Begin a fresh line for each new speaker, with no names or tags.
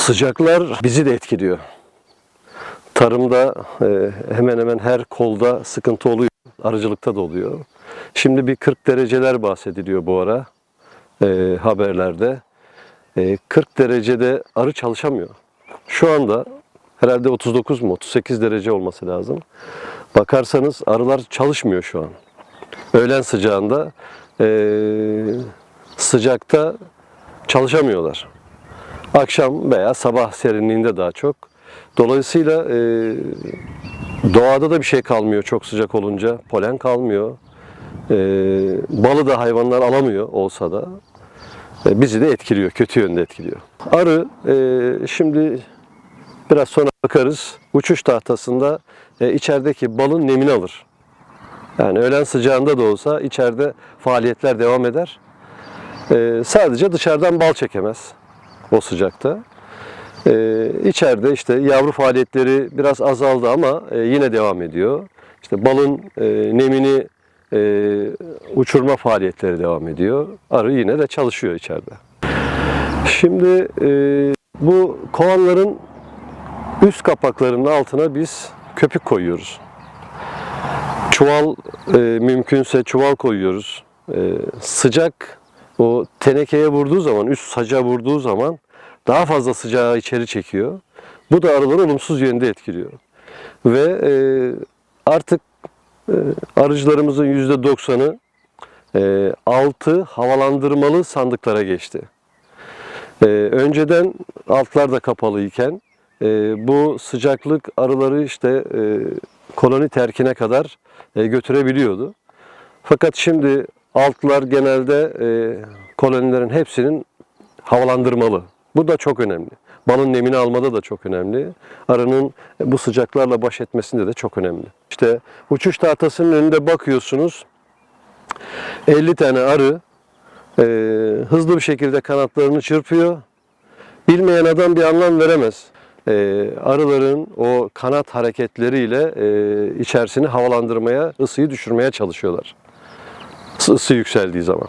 Sıcaklar bizi de etkiliyor. Tarımda e, hemen hemen her kolda sıkıntı oluyor. Arıcılıkta da oluyor. Şimdi bir 40 dereceler bahsediliyor bu ara e, haberlerde. E, 40 derecede arı çalışamıyor. Şu anda herhalde 39 mu 38 derece olması lazım. Bakarsanız arılar çalışmıyor şu an. Öğlen sıcağında e, sıcakta çalışamıyorlar. Akşam veya sabah serinliğinde daha çok. Dolayısıyla e, doğada da bir şey kalmıyor çok sıcak olunca. Polen kalmıyor. E, balı da hayvanlar alamıyor olsa da. E, bizi de etkiliyor, kötü yönde etkiliyor. Arı e, şimdi biraz sonra bakarız. Uçuş tahtasında e, içerideki balın nemini alır. Yani öğlen sıcağında da olsa içeride faaliyetler devam eder. E, sadece dışarıdan bal çekemez o sıcakta. Ee, içeride işte yavru faaliyetleri biraz azaldı ama e, yine devam ediyor. İşte balın e, nemini e, uçurma faaliyetleri devam ediyor. Arı yine de çalışıyor içeride. Şimdi e, bu kovanların üst kapaklarının altına biz köpük koyuyoruz. Çuval e, mümkünse çuval koyuyoruz. E, sıcak o tenekeye vurduğu zaman, üst saca vurduğu zaman daha fazla sıcağı içeri çekiyor. Bu da arıları olumsuz yönde etkiliyor. Ve e, artık e, arıcılarımızın %90'ı e, altı havalandırmalı sandıklara geçti. E, önceden altlar da kapalıyken e, bu sıcaklık arıları işte e, koloni terkine kadar e, götürebiliyordu. Fakat şimdi altlar genelde e, kolonilerin hepsinin havalandırmalı. Bu da çok önemli. Balın nemini almada da çok önemli. Arının bu sıcaklarla baş etmesinde de çok önemli. İşte uçuş tahtasının önünde bakıyorsunuz 50 tane arı e, hızlı bir şekilde kanatlarını çırpıyor. Bilmeyen adam bir anlam veremez. E, arıların o kanat hareketleriyle e, içerisini havalandırmaya, ısıyı düşürmeye çalışıyorlar. Isı yükseldiği zaman.